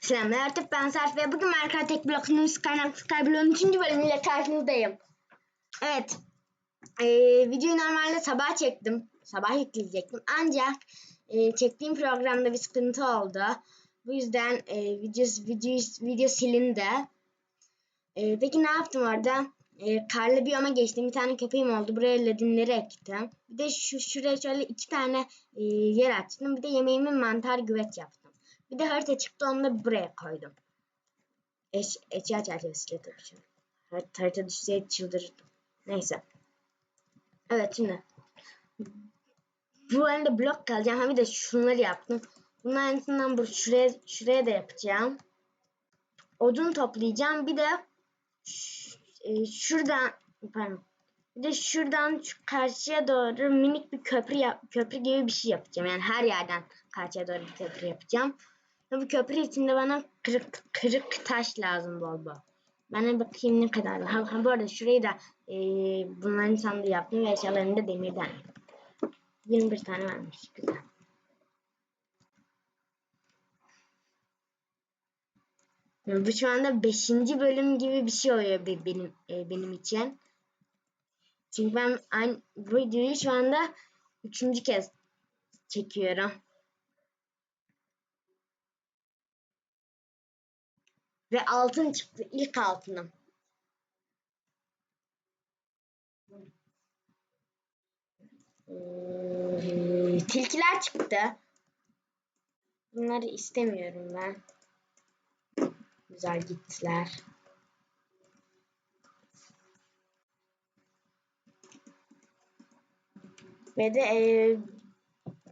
Selamlar artık ben Sarp ve bugün Minecraft Tek Blok'un kaynak Skyblock'un 3. bölümüyle karşınızdayım. Evet. Ee, videoyu normalde sabah çektim. Sabah yükleyecektim. Ancak e, çektiğim programda bir sıkıntı oldu. Bu yüzden e, video, video, video silindi. E, peki ne yaptım orada? E, karlı biyoma geçtim. Bir tane köpeğim oldu. Buraya ledinleri ektim. Bir de şu şuraya şöyle iki tane e, yer açtım. Bir de yemeğimi mantar güveç yaptım. Bir de harita çıktı onu da buraya koydum. Eş, eşya çerçevesiyle tabii an. Harita, düşseydi çıldırırdım. Neyse. Evet şimdi. Bu önde blok kalacağım. Ha bir de şunları yaptım. Bunların aynısından bu şuraya, şuraya da yapacağım. Odun toplayacağım. Bir de e, şuradan pardon. Bir de şuradan şu karşıya doğru minik bir köprü yap, köprü gibi bir şey yapacağım. Yani her yerden karşıya doğru bir köprü yapacağım. Bu köprü içinde bana kırık kırık taş lazım bol bol. De bakayım ne kadar. Ha, ha bu arada şurayı da e, bunların sandığı yaptım ve eşyalarını da demirden. 21 tane varmış. Güzel. Bu şu anda 5. bölüm gibi bir şey oluyor be- benim e, benim için. Çünkü ben aynı, bu videoyu şu anda üçüncü kez çekiyorum. Ve altın çıktı. ilk altınım. Ee, tilkiler çıktı. Bunları istemiyorum ben. Güzel gittiler. Ve de e,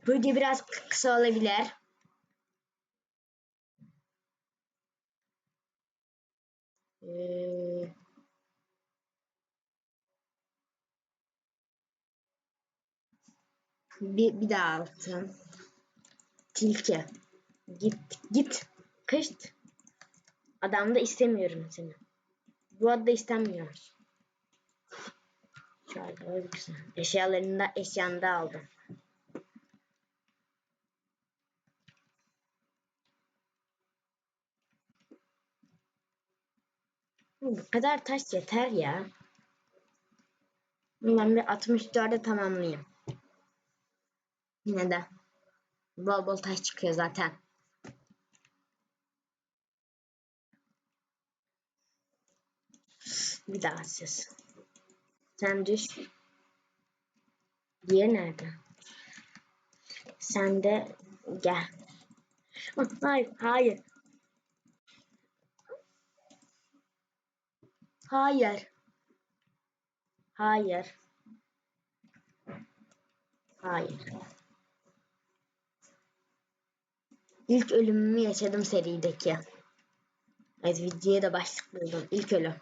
video biraz kı- kısa olabilir. Ee, bir, bir daha altın. Tilki. Git git. Kışt. Adam da istemiyorum seni. Bu adı da istemiyor. Şöyle öyle güzel. Eşyalarını da eşyanı da aldım. Bu kadar taş yeter ya. Ben bir 64'e tamamlayayım. Yine de. Bol bol taş çıkıyor zaten. Bir daha ses. Sen düş. Diğer nerede? Sen de gel. Hayır, hayır. Hayır. Hayır. Hayır. İlk ölümümü yaşadım serideki. Evet videoya da başlık buldum. İlk ölüm.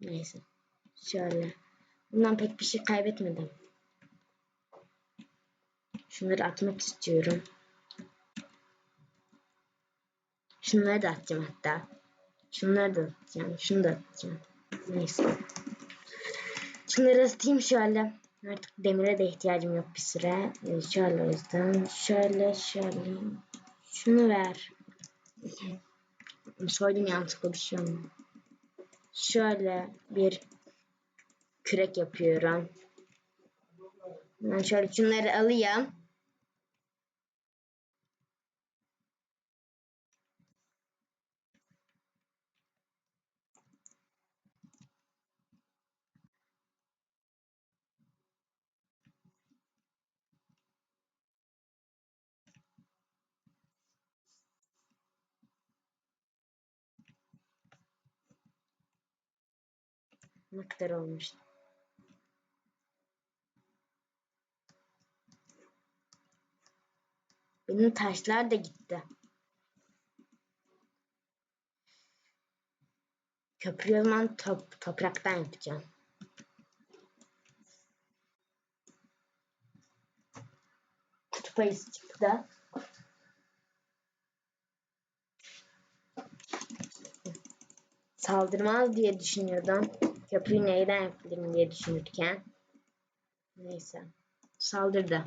Neyse. Şöyle. Bundan pek bir şey kaybetmedim. Şunları atmak istiyorum. Şunları da atacağım hatta. Şunları da atacağım. Şunu da atacağım. Neyse. Şunları atayım şöyle. Artık demire de ihtiyacım yok bir süre. Ee, Şöyle o yüzden. Şöyle şöyle. Şunu ver. Soydum yanlışlıkla bir şey olmadı. Şöyle bir kürek yapıyorum. Ben şöyle şunları alayım. Ne kadar olmuş. Benim taşlar da gitti. Köprüyü zaman top, topraktan yapacağım. Kutup ayısı çıktı. Saldırmaz diye düşünüyordum. Köprüyü neyden yapabilirim diye düşünürken. Neyse. Saldırdı.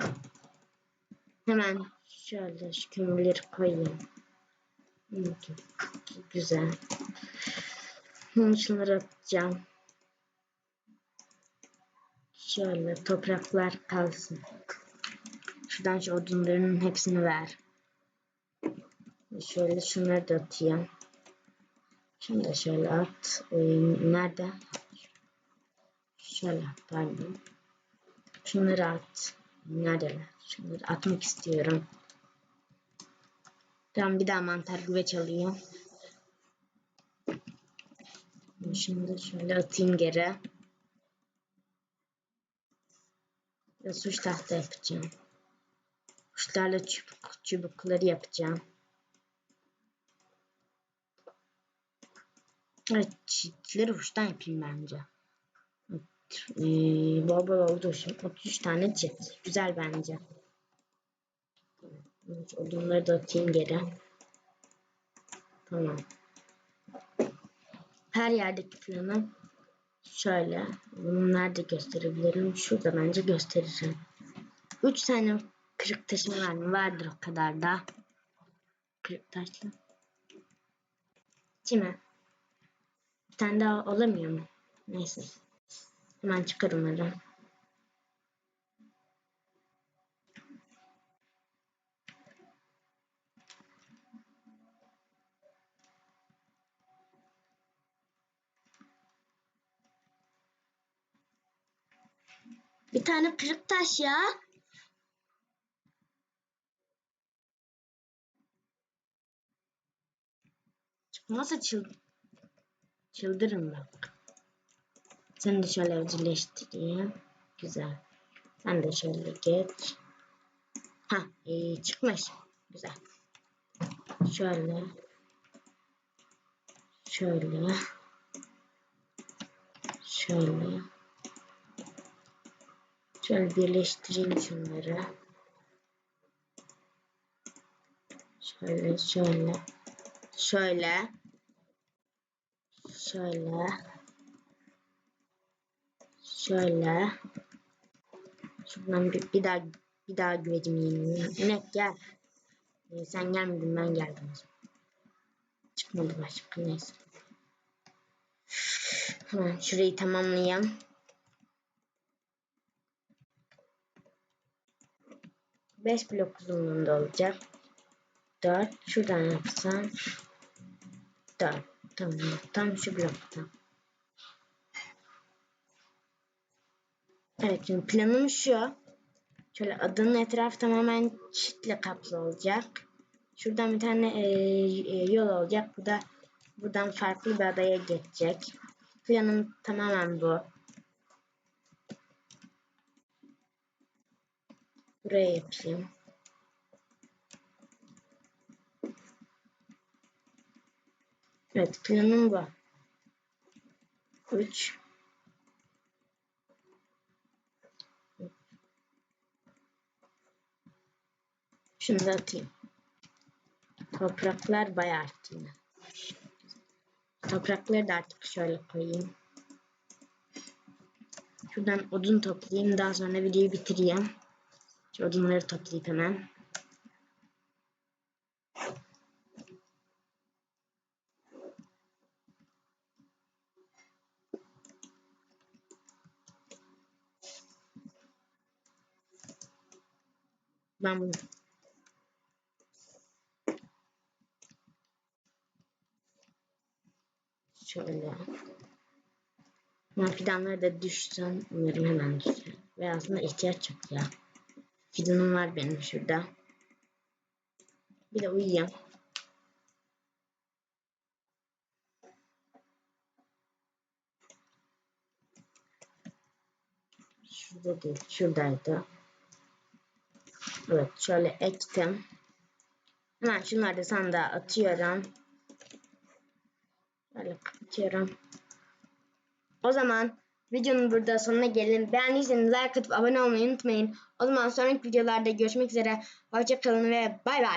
Hemen şöyle şu kömürleri koyayım. Güzel. Şunları atacağım. Şöyle topraklar kalsın. Şuradan şu odunların hepsini ver. Şöyle şunları da atayım. Şunu da şöyle at. Ee, nerede? Şöyle pardon. Şunları at. Neredeler? Şunları atmak istiyorum. Tamam bir daha mantar güveç alayım. Şimdi şöyle atayım geri. Ve suç tahta yapacağım. Kuşlarla çubuk, çubukları yapacağım. Evet, çiftleri uçtan yapayım bence. Ee, bol bol oldu şimdi. 33 tane çift. Güzel bence. Evet, odunları da atayım geri. Tamam. Her yerdeki planı şöyle. Bunu nerede gösterebilirim? Şurada bence gösteririm. 3 tane kırık taşım var mı? Vardır o kadar da. Kırık taşlı. Mi? Bir tane daha olamıyor mu? Neyse. Hemen çıkar onları. Bir tane kırık taş ya. Çıkmazsa çıl çıldırın. Seni de şöyle evcilleştireyim. Güzel. Sen de şöyle geç. Ha, iyi çıkmış. Güzel. Şöyle. Şöyle. Şöyle. Şöyle birleştireyim şunları. Şöyle, şöyle. Şöyle. Şöyle. Şöyle. Şuradan bir, bir daha bir daha güvecim yenileyim. İnek gel. Ee, sen gelmedin ben geldim. Çıkmadı başka neyse. Hemen şurayı tamamlayayım. Beş blok uzunluğunda olacak. Dört. Şuradan yapsam. Dört. Tamam. Tam şu blokta. Evet şimdi planım şu. Şöyle adanın etrafı tamamen çitle kaplı olacak. Şuradan bir tane e, e, yol olacak. Bu da buradan farklı bir adaya geçecek. Planım tamamen bu. Buraya yapayım. Evet planım bu. 3 Da atayım. Topraklar bayağı arttı. Toprakları da artık şöyle koyayım. Şuradan odun toplayayım. Daha sonra videoyu bitireyim. Şu odunları toplayıp hemen. Ben bunu şöyle ben fidanları da düşsem umarım hemen düşer. Ve aslında ihtiyaç yok ya. Fidanım var benim şurada. Bir de uyuyayım. Şurada değil, şuradaydı. Evet, şöyle ektim. Hemen şunları da sandığa atıyorum. Böyle kapatıyorum. O zaman videonun burada sonuna gelin. Beğendiyseniz like atıp abone olmayı unutmayın. O zaman sonraki videolarda görüşmek üzere. Hoşçakalın ve bay bay.